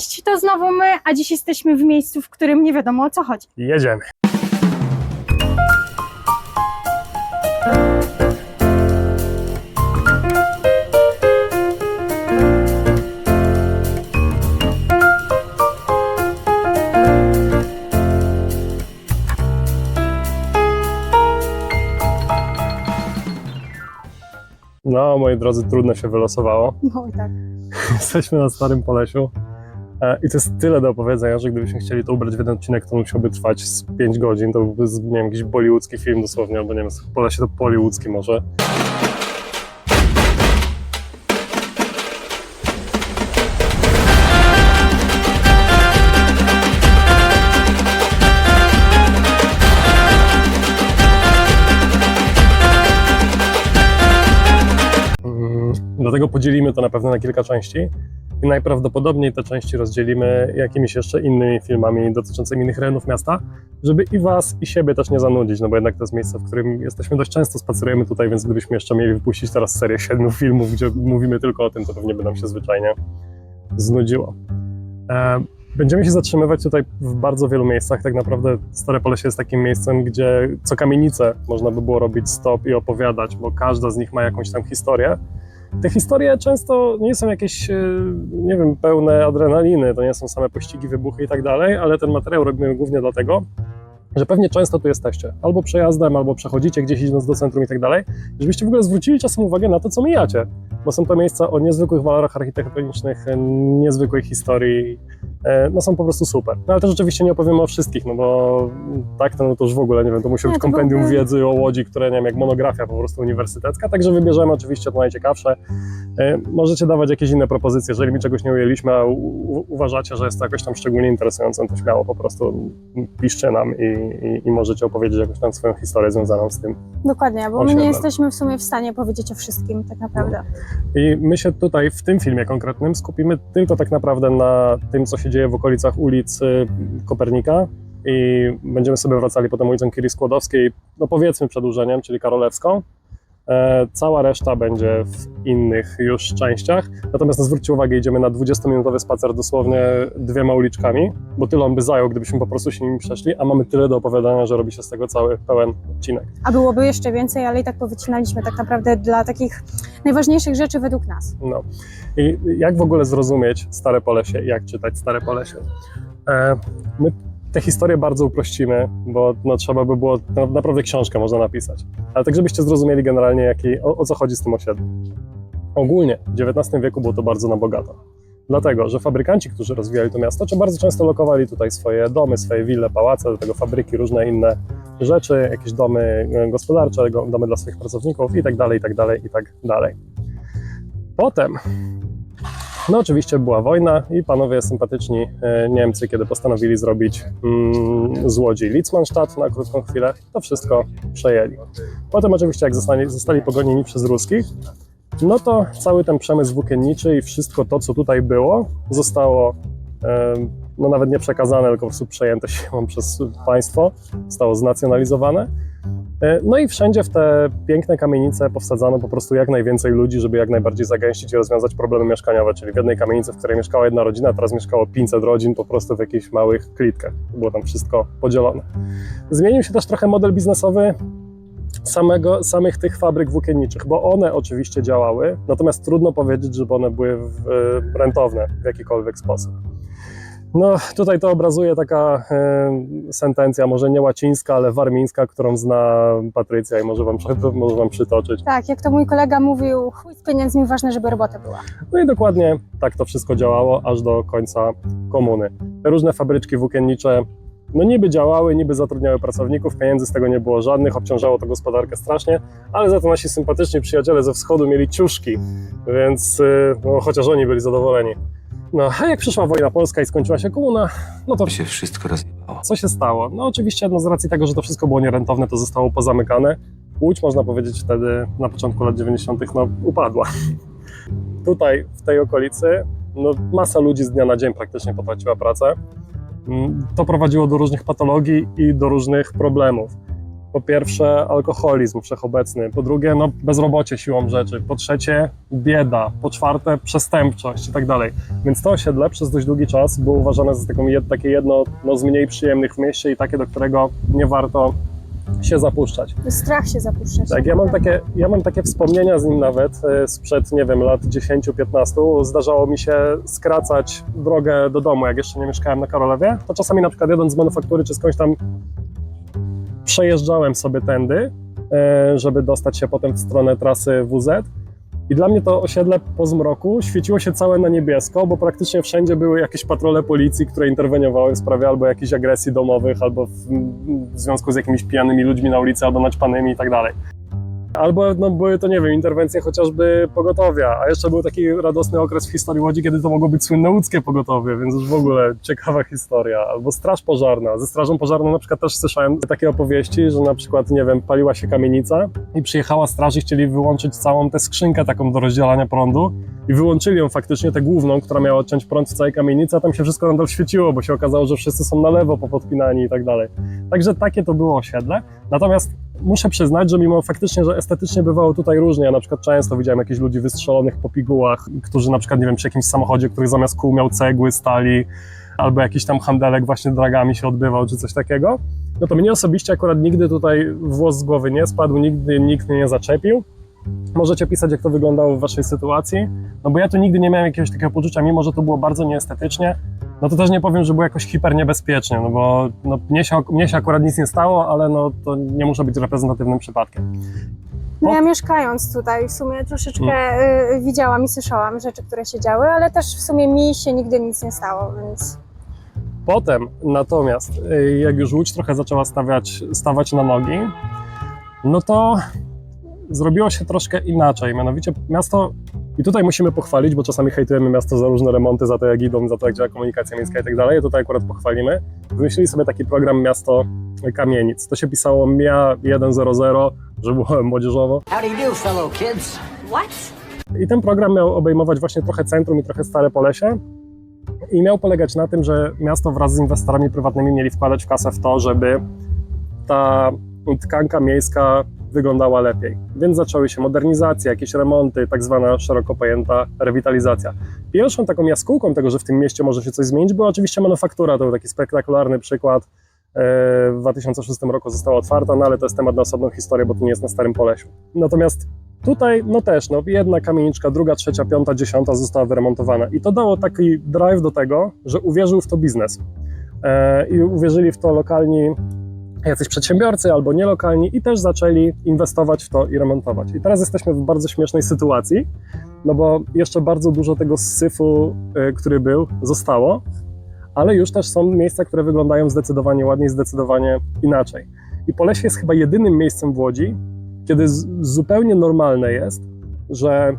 Cześć, to znowu my, a dziś jesteśmy w miejscu, w którym nie wiadomo o co chodzi. Jedziemy. No, moi drodzy, trudno się wylosowało. No i tak. Jesteśmy na Starym Polesiu i to jest tyle do opowiedzenia, że gdybyśmy chcieli to ubrać w jeden odcinek, to musiałby trwać z 5 godzin. To byłby, nie wiem, jakiś bollywoodzki film dosłownie, albo nie wiem, z Polesie to hollywoodzki może. Mm, Dlatego podzielimy to na pewno na kilka części i najprawdopodobniej te części rozdzielimy jakimiś jeszcze innymi filmami dotyczącymi innych rejonów miasta, żeby i Was, i siebie też nie zanudzić, no bo jednak to jest miejsce, w którym jesteśmy dość często, spacerujemy tutaj, więc gdybyśmy jeszcze mieli wypuścić teraz serię siedmiu filmów, gdzie mówimy tylko o tym, to pewnie by nam się zwyczajnie znudziło. E, Będziemy się zatrzymywać tutaj w bardzo wielu miejscach. Tak naprawdę Stare Polesie jest takim miejscem, gdzie co kamienicę można by było robić stop i opowiadać, bo każda z nich ma jakąś tam historię. Te historie często nie są jakieś, e, nie wiem, pełne adrenaliny, to nie są same pościgi, wybuchy i tak dalej, ale ten materiał robimy głównie dlatego, że pewnie często tu jesteście, albo przejazdem, albo przechodzicie gdzieś idąc do centrum i tak dalej, żebyście w ogóle zwrócili czasem uwagę na to, co mijacie, bo są to miejsca o niezwykłych walorach architektonicznych, e, niezwykłej historii, e, no są po prostu super. No ale też oczywiście nie opowiemy o wszystkich, no bo tak, no to już w ogóle, nie wiem, to musi być kompendium wiedzy o Łodzi, które, nie wiem, jak monografia po prostu uniwersytecka, także wybierzemy oczywiście to najciekawsze. E, Możecie dawać jakieś inne propozycje, jeżeli mi czegoś nie ujęliśmy, a uważacie, że jest to jakoś tam szczególnie interesujące, to śmiało po prostu piszcie nam i, i, i możecie opowiedzieć jakąś tam swoją historię związaną z tym. Dokładnie, bo my nie jesteśmy w sumie w stanie powiedzieć o wszystkim tak naprawdę. I my się tutaj w tym filmie konkretnym skupimy tylko tak naprawdę na tym, co się dzieje w okolicach ulicy Kopernika i będziemy sobie wracali potem ulicą Kiri Skłodowskiej, no powiedzmy przedłużeniem, czyli Karolewską. E, Cała reszta będzie w innych już częściach. Natomiast no, zwróćcie uwagę, idziemy na 20-minutowy spacer dosłownie dwiema uliczkami, bo tyle on by zajął, gdybyśmy po prostu się nimi przeszli, a mamy tyle do opowiadania, że robi się z tego cały pełen odcinek. A byłoby jeszcze więcej, ale i tak powycinaliśmy tak naprawdę dla takich najważniejszych rzeczy według nas. No. I jak w ogóle zrozumieć Stare Polesie? Jak czytać Stare Polesie? E, my te historie bardzo uprościmy, bo no, trzeba by było, no, naprawdę książkę można napisać. Ale tak, żebyście zrozumieli generalnie, jaki, o, o co chodzi z tym osiedlem. Ogólnie w XIX wieku było to bardzo na bogato. Dlatego, że fabrykanci, którzy rozwijali to miasto, czy bardzo często lokowali tutaj swoje domy, swoje wille, pałace, do tego fabryki, różne inne rzeczy, jakieś domy e, gospodarcze, go- domy dla swoich pracowników i tak dalej, i tak dalej, i tak dalej. Potem, no oczywiście była wojna i panowie sympatyczni e, Niemcy, kiedy postanowili zrobić mm, z Łodzi Litzmannstadt na krótką chwilę, to wszystko przejęli. Potem oczywiście jak zostali, zostali pogonieni przez ruskich, no to cały ten przemysł włókienniczy i wszystko to, co tutaj było, zostało e, no nawet nie przekazane, tylko po prostu przejęte siłą przez państwo, zostało znacjonalizowane. E, No i wszędzie w te piękne kamienice powsadzano po prostu jak najwięcej ludzi, żeby jak najbardziej zagęścić i rozwiązać problemy mieszkaniowe, czyli w jednej kamienicy, w której mieszkała jedna rodzina, teraz mieszkało 500 rodzin po prostu w jakichś małych klitkach. Było tam wszystko podzielone. Zmienił się też trochę model biznesowy samego, samych tych fabryk włókienniczych, bo one oczywiście działały, natomiast trudno powiedzieć, żeby one były w, e, rentowne w jakikolwiek sposób. No, tutaj to obrazuje taka e, sentencja, może nie łacińska, ale warmińska, którą zna Patrycja i może wam, może wam przytoczyć. Tak, jak to mój kolega mówił, chuj z pieniędzmi, ważne, żeby robota była. No i dokładnie tak to wszystko działało aż do końca komuny. Te różne fabryczki włókiennicze no niby działały, niby zatrudniały pracowników, pieniędzy z tego nie było żadnych, obciążało to gospodarkę strasznie, ale za to nasi sympatyczni przyjaciele ze wschodu mieli ciuszki, więc y, no, chociaż oni byli zadowoleni. No, a jak przyszła wojna polska i skończyła się komuna, no to się wszystko rozjebało. co się stało? No oczywiście no, z racji tego, że to wszystko było nierentowne, to zostało pozamykane. Łódź, można powiedzieć, wtedy na początku lat 90. no, upadła. Tutaj, w tej okolicy, no, masa ludzi z dnia na dzień praktycznie potraciła pracę. Mm, To prowadziło do różnych patologii i do różnych problemów. Po pierwsze alkoholizm wszechobecny, po drugie no, bezrobocie siłą rzeczy, po trzecie bieda, po czwarte przestępczość i tak dalej. Więc to osiedle przez dość długi czas było uważane za taką, takie jedno no, z mniej przyjemnych w mieście i takie, do którego nie warto się zapuszczać. Strach się zapuszczać. Tak, ja mam takie, ja mam takie wspomnienia z nim nawet e, sprzed, nie wiem, lat 10-15. Zdarzało mi się skracać drogę do domu, jak jeszcze nie mieszkałem na Karolewie. To czasami na przykład jadąc z manufaktury czy skądś tam przejeżdżałem sobie tędy, e, żeby dostać się potem w stronę trasy WZ. I dla mnie to osiedle po zmroku świeciło się całe na niebiesko, bo praktycznie wszędzie były jakieś patrole policji, które interweniowały w sprawie albo jakichś agresji domowych, albo w, w związku z jakimiś pijanymi ludźmi na ulicy, albo naćpanymi i tak dalej. Albo no, były to, nie wiem, interwencje chociażby pogotowia, a jeszcze był taki radosny okres w historii Łodzi, kiedy to mogło być słynne łódzkie pogotowie, więc już w ogóle ciekawa historia. Albo straż pożarna. Ze strażą pożarną na przykład też słyszałem takie opowieści, że na przykład, nie wiem, paliła się kamienica i przyjechała straż i chcieli wyłączyć całą tę skrzynkę taką do rozdzielania prądu i wyłączyli ją faktycznie, tę główną, która miała odciąć prąd w całej kamienicy, a tam się wszystko nadal świeciło, bo się okazało, że wszyscy są na lewo popodpinani i tak dalej. Także takie to było osiedle. Natomiast muszę przyznać, że mimo faktycznie, że estetycznie bywało tutaj różnie, ja na przykład często widziałem jakichś ludzi wystrzelonych po pigułach, którzy na przykład, nie wiem, przy jakimś samochodzie, który zamiast kół miał cegły, stali, albo jakiś tam handelek właśnie dragami się odbywał, czy coś takiego, no to mnie osobiście akurat nigdy tutaj włos z głowy nie spadł, nigdy nikt mnie nie zaczepił. Możecie pisać, jak to wyglądało w waszej sytuacji, no bo ja tu nigdy nie miałem jakiegoś takiego poczucia, mimo że to było bardzo nieestetycznie, no to też nie powiem, że było jakoś hiper niebezpiecznie, no bo no, mnie, się, mnie się akurat nic nie stało, ale no to nie muszę być reprezentatywnym przypadkiem. No ja mieszkając tutaj w sumie troszeczkę y, widziałam i słyszałam rzeczy, które się działy, ale też w sumie mi się nigdy nic nie stało, więc Potem natomiast, y, jak już Łódź trochę zaczęła stawiać, stawać na nogi, no to zrobiło się troszkę inaczej. Mianowicie miasto, i tutaj musimy pochwalić, bo czasami hejtujemy miasto za różne remonty, za to jak idą, za to jak działa komunikacja miejska i tak dalej. Tutaj akurat pochwalimy. Wymyślili sobie taki program Miasto Kamienic. To się pisało MIA 100, że było młodzieżowo. How do you do, fellow kids? What? I ten program miał obejmować właśnie trochę centrum i trochę Stare Polesie. I miał polegać na tym, że miasto wraz z inwestorami prywatnymi mieli wkładać w kasę w to, żeby ta tkanka miejska wyglądała lepiej. Więc zaczęły się modernizacje, jakieś remonty, tak zwana szeroko pojęta rewitalizacja. Pierwszą taką jaskółką tego, że w tym mieście może się coś zmienić, była oczywiście manufaktura. To był taki spektakularny przykład. E, W 2006 roku została otwarta, no ale to jest temat na osobną historię, bo to nie jest na Starym Polesiu. Natomiast Tutaj, no też, no jedna kamieniczka, druga, trzecia, piąta, dziesiąta została wyremontowana. I to dało taki drive do tego, że uwierzył w to biznes. E, I uwierzyli w to lokalni jacyś przedsiębiorcy albo nielokalni i też zaczęli inwestować w to i remontować. I teraz jesteśmy w bardzo śmiesznej sytuacji, no bo jeszcze bardzo dużo tego syfu, e, który był, zostało, ale już też są miejsca, które wyglądają zdecydowanie ładniej, zdecydowanie inaczej. I Polesie jest chyba jedynym miejscem w Łodzi, kiedy zupełnie normalne jest, że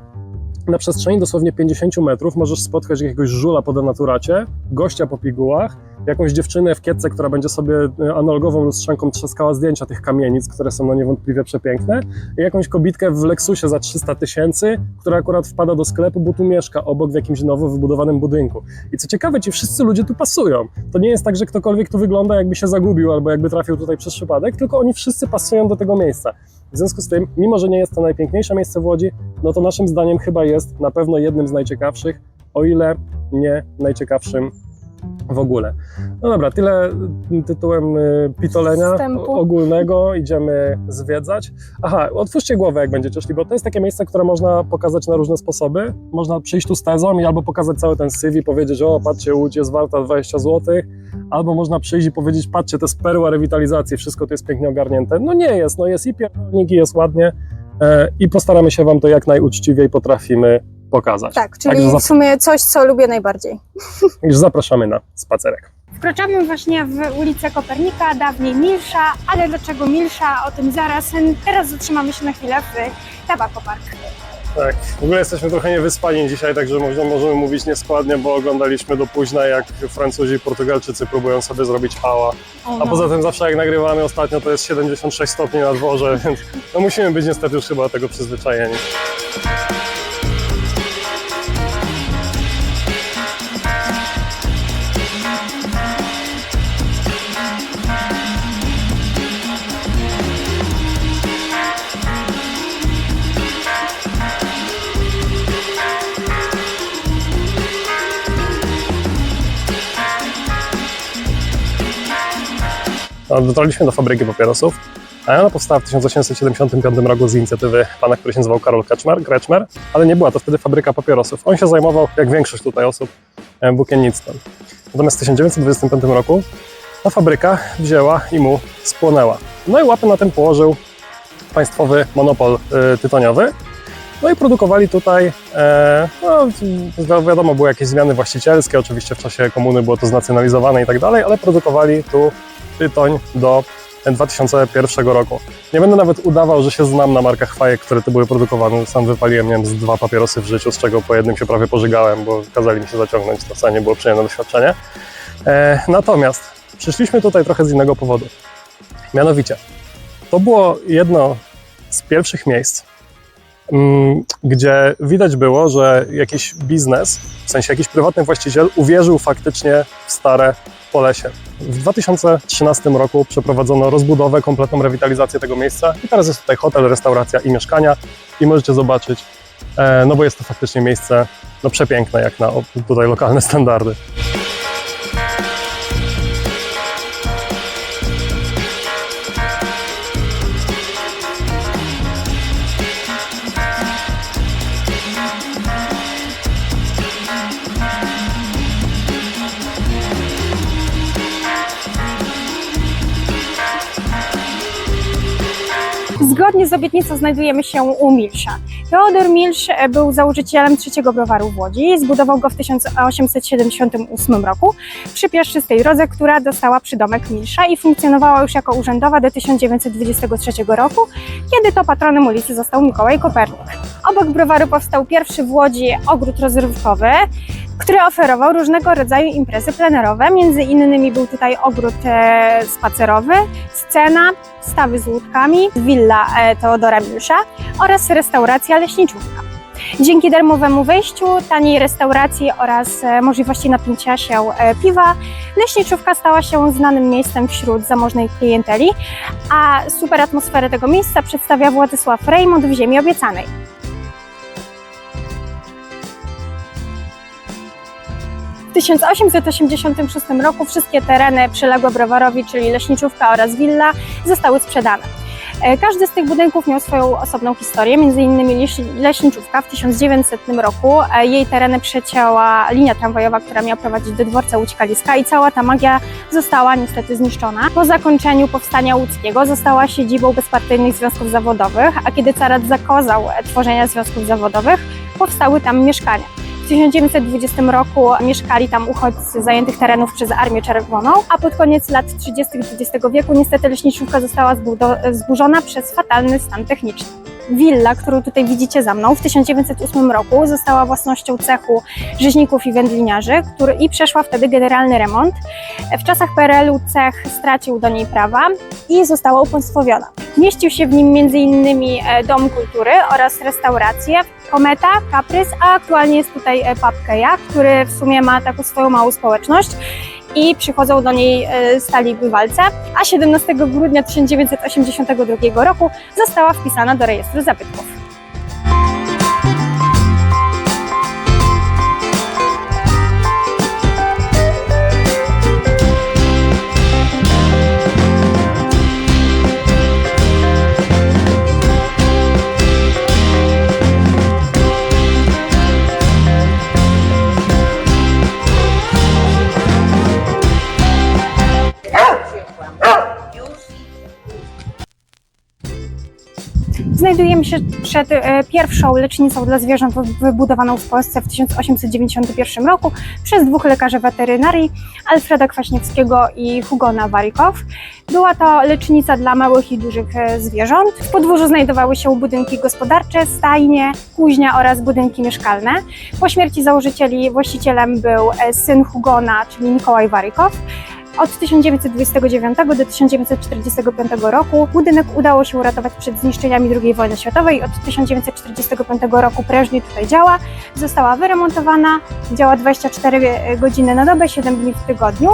na przestrzeni dosłownie 50 metrów możesz spotkać jakiegoś żula po denaturacie, gościa po pigułach, jakąś dziewczynę w kietce, która będzie sobie e, analogową lustrzanką trzaskała zdjęcia tych kamienic, które są no niewątpliwie przepiękne, i jakąś kobitkę w Lexusie za 300 tysięcy, która akurat wpada do sklepu, bo tu mieszka obok w jakimś nowo wybudowanym budynku. I co ciekawe, ci wszyscy ludzie tu pasują. To nie jest tak, że ktokolwiek tu wygląda jakby się zagubił albo jakby trafił tutaj przez przypadek, tylko oni wszyscy pasują do tego miejsca. W związku z tym, mimo że nie jest to najpiękniejsze miejsce w Łodzi, no to naszym zdaniem chyba jest na pewno jednym z najciekawszych, o ile nie najciekawszym w ogóle. No dobra, tyle tytułem y, pitolenia Wstępu. ogólnego, idziemy zwiedzać. Aha, otwórzcie głowę, jak będziecie szli, bo to jest takie miejsce, które można pokazać na różne sposoby. Można przyjść tu z tezą i albo pokazać cały ten syf i powiedzieć, o patrzcie, Łódź jest warta 20 zł, albo można przyjść i powiedzieć, patrzcie, to jest perła rewitalizacji, wszystko tu jest pięknie ogarnięte. No nie jest, no jest i pierdolnik, i jest ładnie e, i postaramy się Wam to jak najuczciwiej potrafimy pokazać. tak, czyli Także w sumie coś, co lubię najbardziej. Już zapraszamy na spacerek. Wkraczamy właśnie w ulicę Kopernika, dawniej Milsza, ale dlaczego Milsza, o tym zaraz. Teraz zatrzymamy się na chwilę w Tabako Park. Tak, w ogóle jesteśmy trochę niewyspani dzisiaj, także można, możemy mówić nieskładnie, bo oglądaliśmy do późna, jak Francuzi i Portugalczycy próbują sobie zrobić hała. A poza tym zawsze jak nagrywamy ostatnio, to jest 76 stopni na dworze, więc no musimy być niestety już chyba do tego przyzwyczajeni. Dotarliśmy do fabryki papierosów. Ona powstała w 1875 roku z inicjatywy pana, który się nazywał Karol Kretschmer, ale nie była to wtedy fabryka papierosów. On się zajmował, jak większość tutaj osób, e, włókiennictwem. Natomiast w 1925 roku ta fabryka wzięła i mu spłonęła. No i łapy na tym położył państwowy monopol y, tytoniowy. No i produkowali tutaj, e, no wi- wiadomo, były jakieś zmiany właścicielskie, oczywiście w czasie komuny było to znacjonalizowane i tak dalej, ale produkowali tu tytoń do 2001 roku. Nie będę nawet udawał, że się znam na markach fajek, które tu były produkowane. Sam wypaliłem, nie wiem, z dwa papierosy w życiu, z czego po jednym się prawie pożygałem, bo kazali mi się zaciągnąć, to wcale nie było przyjemne doświadczenie. E, natomiast przyszliśmy tutaj trochę z innego powodu. Mianowicie, to było jedno z pierwszych miejsc, mm, gdzie widać było, że jakiś biznes, w sensie jakiś prywatny właściciel uwierzył faktycznie w stare Polesie. W 2013 roku przeprowadzono rozbudowę, kompletną rewitalizację tego miejsca i teraz jest tutaj hotel, restauracja i mieszkania i możecie zobaczyć, e, no bo jest to faktycznie miejsce no przepiękne jak na tutaj lokalne standardy. Z obietnicą znajdujemy się u Milsza. Teodor Milsz e, był założycielem trzeciego browaru w Łodzi. Zbudował go w 1878 roku przy piaszczystej drodze, która dostała przydomek Milsza i funkcjonowała już jako urzędowa do 1923 roku, kiedy to patronem ulicy został Mikołaj Kopernik. Obok browaru powstał pierwszy w Łodzi ogród rozrywkowy, który oferował różnego rodzaju imprezy plenerowe. Między innymi był tutaj ogród e, spacerowy, scena, stawy z łódkami, willa e, Teodora Milsza oraz restauracja leśniczówka. Dzięki darmowemu wejściu, taniej restauracji oraz e, możliwości napięcia się piwa, leśniczówka stała się znanym miejscem wśród zamożnej klienteli, a super atmosferę tego miejsca przedstawia Władysław Rejmont w Ziemi Obiecanej. W 1886 roku wszystkie tereny przyległe browarowi, czyli leśniczówka oraz willa, zostały sprzedane. E, Każdy z tych budynków miał swoją osobną historię, leś- leśniczówka w 1900 roku. e, Jej tereny przecięła linia tramwajowa, która miała prowadzić do dworca Łódź Kaliska i cała ta magia została niestety zniszczona. Po zakończeniu powstania łódzkiego została siedzibą bezpartyjnych związków zawodowych, a kiedy carat zakazał e, tworzenia związków zawodowych, powstały tam mieszkania. W 1920 roku mieszkali tam uchodźcy zajętych terenów przez Armię Czerwoną, a pod koniec lat 30. XX wieku niestety leśniczówka została zburzona przez fatalny stan techniczny. Willa, którą tutaj widzicie za mną, w 1908 roku została własnością cechu rzeźników i wędliniarzy który, i przeszła wtedy generalny remont. W czasach PRL-u cech stracił do niej prawa i została upaństwowiona. Mieścił się w nim m.in. e, Dom Kultury oraz restauracje, Kometa, Kaprys, a aktualnie jest tutaj e, pub Keja, który w sumie ma taką swoją małą społeczność i przychodzą do niej e, stali bywalcy, a 17 grudnia 1982 roku została wpisana do rejestru zabytków. Przed e, pierwszą lecznicą dla zwierząt wy- wybudowaną w Polsce w 1891 roku przez dwóch lekarzy weterynarii, Alfreda Kwaśniewskiego i Hugona Warikow. Była to lecznica dla małych i dużych e, zwierząt. W podwórzu znajdowały się budynki gospodarcze, stajnie, kuźnia oraz budynki mieszkalne. Po śmierci założycieli właścicielem był e, syn Hugona, czyli Mikołaj Warikow. Od 1929 do 1945 roku budynek udało się uratować przed zniszczeniami II wojny światowej. Od 1945 roku prężnie tutaj działa. Została wyremontowana, działa 24 godziny na dobę, 7 dni w tygodniu.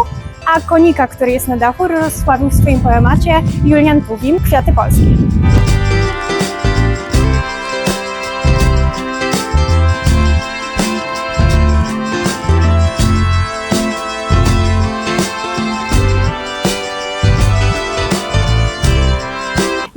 A konika, który jest na dachu, rozsławił w swoim poemacie Julian Tuwim Kwiaty Polskie.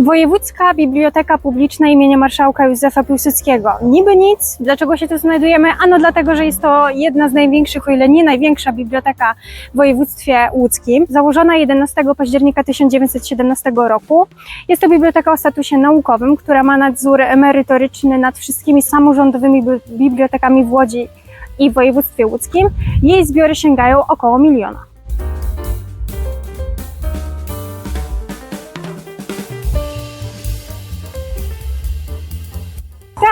Wojewódzka Biblioteka Publiczna imienia marszałka Józefa Piłsudskiego. Niby nic. Dlaczego się tu znajdujemy? Ano dlatego, że jest to jedna z największych, o ile nie największa biblioteka w województwie łódzkim. Założona 11 października 1917 roku. Jest to biblioteka o statusie naukowym, która ma nadzór merytoryczny nad wszystkimi samorządowymi bi- bibliotekami w Łodzi i w województwie łódzkim. Jej zbiory sięgają około miliona.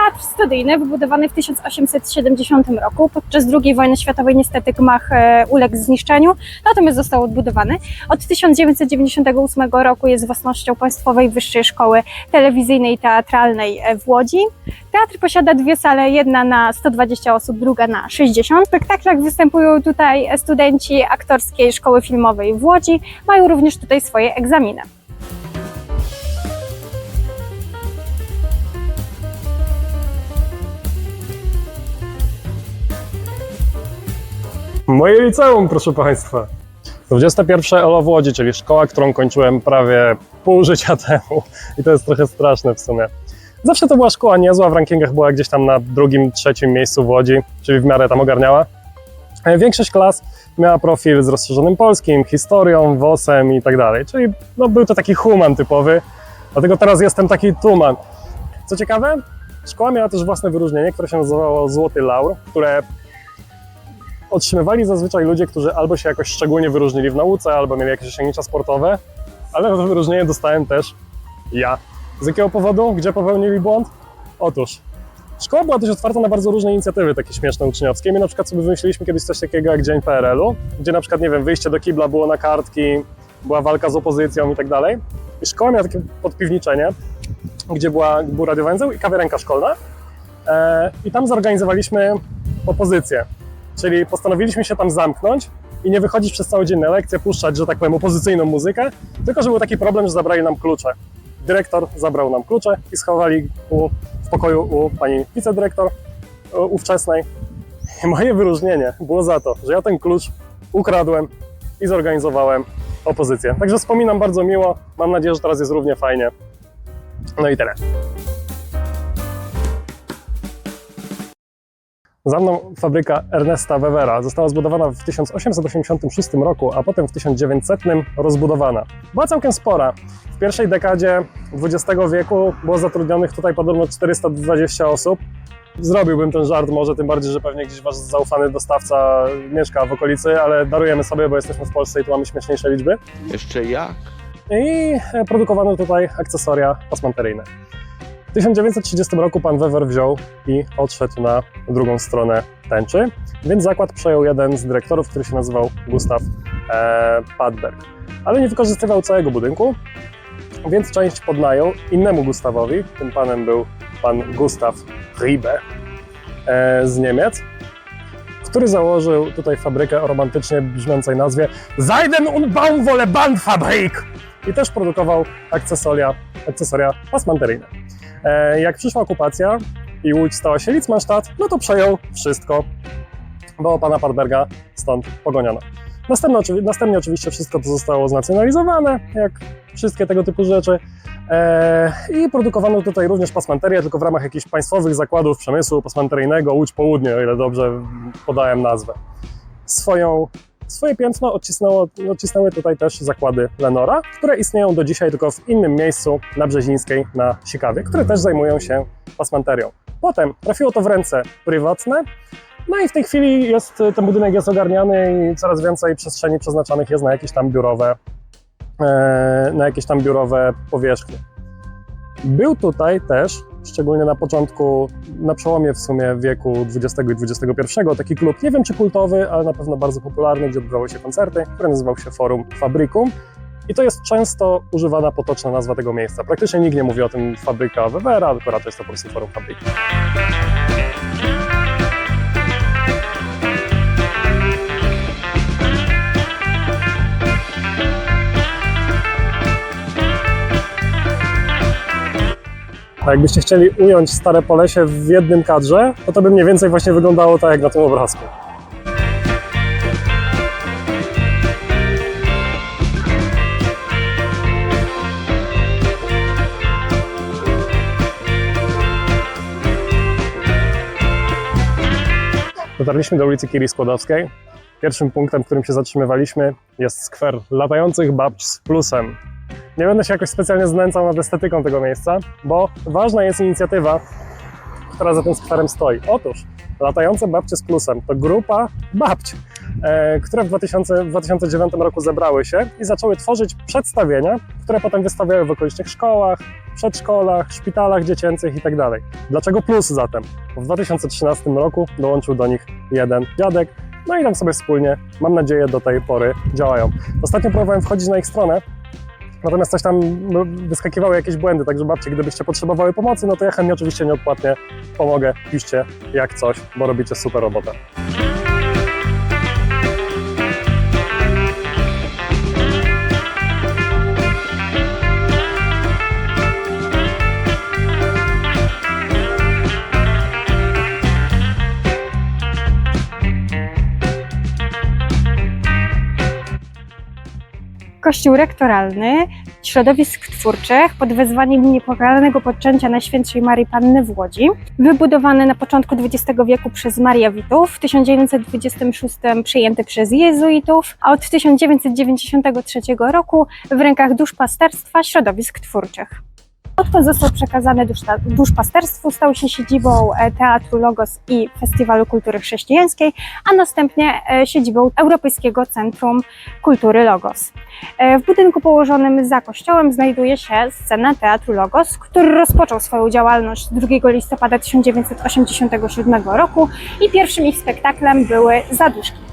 Teatr studyjny, wybudowany w 1870 roku. Podczas II wojny światowej niestety gmach e, uległ zniszczeniu, natomiast został odbudowany. Od 1998 roku jest własnością Państwowej Wyższej Szkoły Telewizyjnej i Teatralnej w Łodzi. Teatr posiada dwie sale, jedna na 120 osób, druga na 60. W spektaklach występują tutaj studenci aktorskiej szkoły filmowej w Łodzi. Mają również tutaj swoje egzaminy. Moje liceum, proszę Państwa. 21 ELO w Łodzi, czyli szkoła, którą kończyłem prawie pół życia temu. I to jest trochę straszne w sumie. Zawsze to była szkoła niezła, w rankingach była gdzieś tam na drugim, trzecim miejscu w Łodzi, czyli w miarę tam ogarniała. E, Większość klas miała profil z rozszerzonym polskim, historią, WOS-em i tak dalej, czyli no, był to taki human typowy, dlatego teraz jestem taki tuman. Co ciekawe, szkoła miała też własne wyróżnienie, które się nazywało Złoty Laur, które otrzymywali zazwyczaj ludzie, którzy albo się jakoś szczególnie wyróżnili w nauce, albo mieli jakieś osiągnięcia sportowe, ale to wyróżnienie dostałem też ja. Z jakiego powodu? Gdzie popełnili błąd? Otóż szkoła była dość otwarta na bardzo różne inicjatywy takie śmieszne uczniowskie. My na przykład sobie wymyśliliśmy kiedyś coś takiego jak Dzień PRL-u, gdzie na przykład, nie wiem, wyjście do kibla było na kartki, była walka z opozycją i tak dalej. I szkoła miała takie podpiwniczenie, gdzie była, był radiowęzeł i kawiarenka szkolna. E, I tam zorganizowaliśmy opozycję. Czyli postanowiliśmy się tam zamknąć i nie wychodzić przez cały dzień na lekcję, puszczać, że tak powiem, opozycyjną muzykę, tylko że był taki problem, że zabrali nam klucze. Dyrektor zabrał nam klucze i schowali u, w pokoju u pani wicedyrektor ówczesnej. I moje wyróżnienie było za to, że ja ten klucz ukradłem i zorganizowałem opozycję. Także wspominam bardzo miło, mam nadzieję, że teraz jest równie fajnie. No i tyle. Za mną fabryka Ernesta Webera. Została zbudowana w 1886 roku, a potem w 1900 rozbudowana. Była całkiem spora. W pierwszej dekadzie XX wieku było zatrudnionych tutaj podobno 420 osób. Zrobiłbym ten żart może, tym bardziej, że pewnie gdzieś wasz zaufany dostawca mieszka w okolicy, ale darujemy sobie, bo jesteśmy w Polsce i tu mamy śmieszniejsze liczby. Jeszcze jak? I produkowano tutaj akcesoria pasmanteryjne. W 1930 roku pan Weber wziął i odszedł na drugą stronę tęczy, więc zakład przejął jeden z dyrektorów, który się nazywał Gustav e, Padberg. Ale nie wykorzystywał całego budynku, więc część podnajął innemu Gustawowi. Tym panem był pan Gustav Riebe e, z Niemiec, który założył tutaj fabrykę o romantycznie brzmiącej nazwie Seiden und Baumwolle Bandfabrik i też produkował akcesoria, akcesoria pasmanteryjne. E, jak przyszła okupacja i Łódź stała się Litzmannstadt, no to przejął wszystko, bo pana Padberga stąd pogoniono. Następnie oczywiście wszystko to zostało znacjonalizowane, jak wszystkie tego typu rzeczy. E, I produkowano tutaj również pasmanterię, tylko w ramach jakichś państwowych zakładów przemysłu pasmanteryjnego Łódź Południe, o ile dobrze podałem nazwę. Swoją, swoje piętno odcisnęło, odcisnęły tutaj też zakłady Lenora, które istnieją do dzisiaj tylko w innym miejscu na Brzezińskiej, na Sikawie, które też zajmują się pasmanterią. Potem trafiło to w ręce prywatne, no i w tej chwili jest, ten budynek jest ogarniany i coraz więcej przestrzeni przeznaczanych jest na jakieś tam biurowe, e, na jakieś tam biurowe powierzchnie. Był tutaj też, szczególnie na początku, na przełomie w sumie wieku XX i XXI, taki klub, nie wiem czy kultowy, ale na pewno bardzo popularny, gdzie odbywały się koncerty, który nazywał się Forum Fabricum. I to jest często używana potoczna nazwa tego miejsca. Praktycznie nikt nie mówi o tym fabryka Webera, tylko raczej jest to po prostu Forum Fabricum. A jakbyście chcieli ująć Stare Polesie w jednym kadrze, to to by mniej więcej właśnie wyglądało tak jak na tym obrazku. Dotarliśmy do ulicy Kiri Skłodowskiej. Pierwszym punktem, w którym się zatrzymywaliśmy, jest skwer latających babć z plusem. Nie będę się jakoś specjalnie znęcał nad estetyką tego miejsca, bo ważna jest inicjatywa, która za tym skwerem stoi. Otóż latające babcie z plusem to grupa babć, e, które w 2000, w 2009 roku zebrały się i zaczęły tworzyć przedstawienia, które potem wystawiały w okolicznych szkołach, przedszkolach, szpitalach dziecięcych itd. Dlaczego plus zatem? W 2013 roku dołączył do nich jeden dziadek, no i tam sobie wspólnie, mam nadzieję, do tej pory działają. Ostatnio próbowałem wchodzić na ich stronę, natomiast coś tam no, wyskakiwały jakieś błędy, także babcie, gdybyście potrzebowały pomocy, no to ja chętnie oczywiście nieodpłatnie pomogę, piszcie jak coś, bo robicie super robotę. Kościół rektoralny środowisk twórczych pod wezwaniem niepokałanego poczęcia Najświętszej Marii Panny w Łodzi, wybudowany na początku XX wieku przez Mariawitów, w 1926 przyjęty przez jezuitów, a od 1993 roku w rękach duszpasterstwa środowisk twórczych. Odkąd został przekazany duszpasterstwu, stał się siedzibą e, Teatru Logos i Festiwalu Kultury Chrześcijańskiej, a następnie e, siedzibą Europejskiego Centrum Kultury Logos. E, W budynku położonym za kościołem znajduje się scena Teatru Logos, który rozpoczął swoją działalność 2 listopada 1987 roku i pierwszym ich spektaklem były Zaduszki.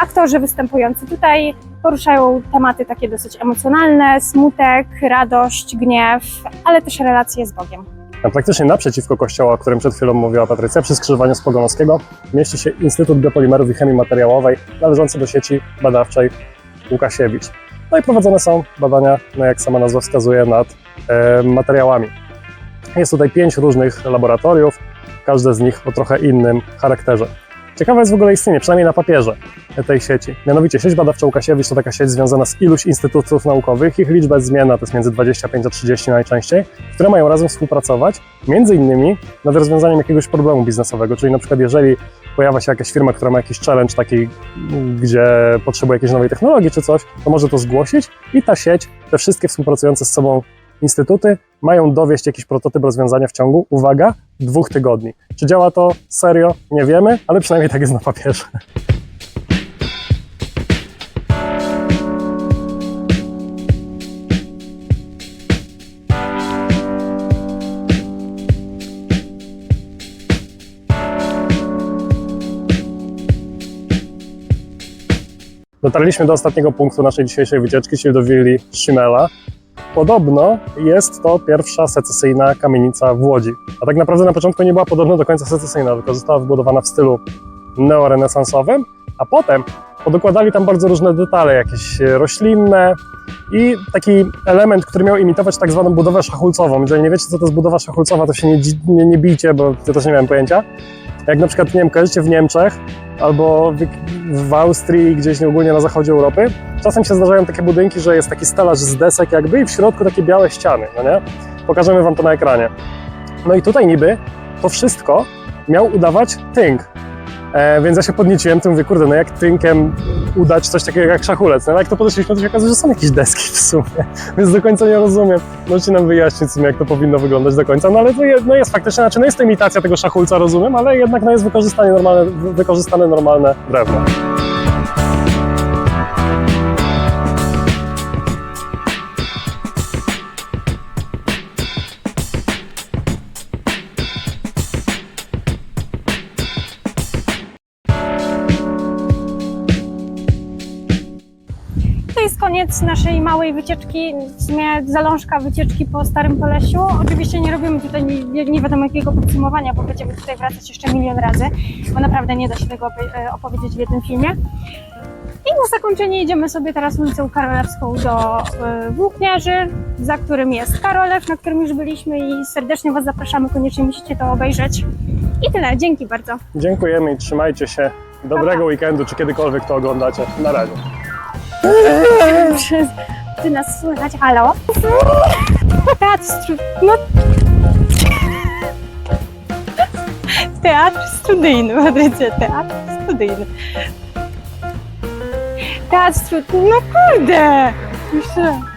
Aktorzy występujący tutaj poruszają tematy takie dosyć emocjonalne, smutek, radość, gniew, ale też relacje z Bogiem. A praktycznie naprzeciwko kościoła, o którym przed chwilą mówiła Patrycja, przy skrzyżowaniu z Pogonowskiego, mieści się Instytut Biopolimerów i Chemii Materiałowej, należący do sieci badawczej Łukasiewicz. No i prowadzone są badania, no jak sama nazwa wskazuje, nad e, materiałami. Jest tutaj pięć różnych laboratoriów, każde z nich o trochę innym charakterze. Ciekawe jest w ogóle istnienie, przynajmniej na papierze, tej sieci. Mianowicie sieć badawcza Łukasiewicz to taka sieć związana z iluś instytutów naukowych. Ich liczba jest zmienna, to jest między 25 a 30 najczęściej, które mają razem współpracować, między innymi nad rozwiązaniem jakiegoś problemu biznesowego. Czyli na przykład jeżeli pojawia się jakaś firma, która ma jakiś challenge taki, gdzie potrzebuje jakiejś nowej technologii czy coś, to może to zgłosić i ta sieć, te wszystkie współpracujące z sobą instytuty mają dowieść jakiś prototyp rozwiązania w ciągu, uwaga, dwóch tygodni. Czy działa to serio? Nie wiemy, ale przynajmniej tak jest na papierze. Dotarliśmy do ostatniego punktu naszej dzisiejszej wycieczki, czyli do willi Szymela. Podobno jest to pierwsza secesyjna kamienica w Łodzi. A tak naprawdę na początku nie była podobno do końca secesyjna, tylko została wybudowana w stylu neorenesansowym, a potem podokładali tam bardzo różne detale, jakieś roślinne i taki element, który miał imitować tak zwaną budowę szachulcową. Jeżeli nie wiecie, co to jest budowa szachulcowa, to się nie, nie, nie bijcie, bo ja też nie miałem pojęcia. Jak na przykład, nie wiem, kojarzycie w Niemczech albo w, Austrii, gdzieś ogólnie na zachodzie Europy, czasem się zdarzają takie budynki, że jest taki stelaż z desek jakby i w środku takie białe ściany, no nie? Pokażemy wam to na ekranie. No i tutaj niby to wszystko miał udawać tynk. E, więc ja się podnieciłem, to mówię, kurde, no jak tynkiem udać coś takiego jak szachulec? No ale jak to podeszliśmy, to się okazuje, że są jakieś deski w sumie, więc do końca nie rozumiem. Możecie nam wyjaśnić jak to powinno wyglądać do końca, no ale to jest, no jest faktycznie, znaczy no jest to imitacja tego szachulca, rozumiem, ale jednak no jest wykorzystanie normalne, wy- wykorzystane normalne drewno. Koniec naszej małej wycieczki, w sumie zalążka wycieczki po Starym Polesiu. Oczywiście nie robimy tutaj nie, nie wiadomo jakiego podsumowania, bo będziemy tutaj wracać jeszcze milion razy, bo naprawdę nie da się tego e, opowiedzieć w jednym filmie. I na zakończenie idziemy sobie teraz ulicą Karolewską do e, Włókniarzy, za którym jest Karolew, na którym już byliśmy i serdecznie Was zapraszamy, koniecznie musicie to obejrzeć. I tyle, dzięki bardzo. Dziękujemy i trzymajcie się. Dobrego weekendu, czy kiedykolwiek to oglądacie. Na razie. Ty nas słychać, halo? Teatr stru... No... Teatr studyjny, Patrycja, teatr studyjny. Teatr, stru- no kurde! Jeszcze.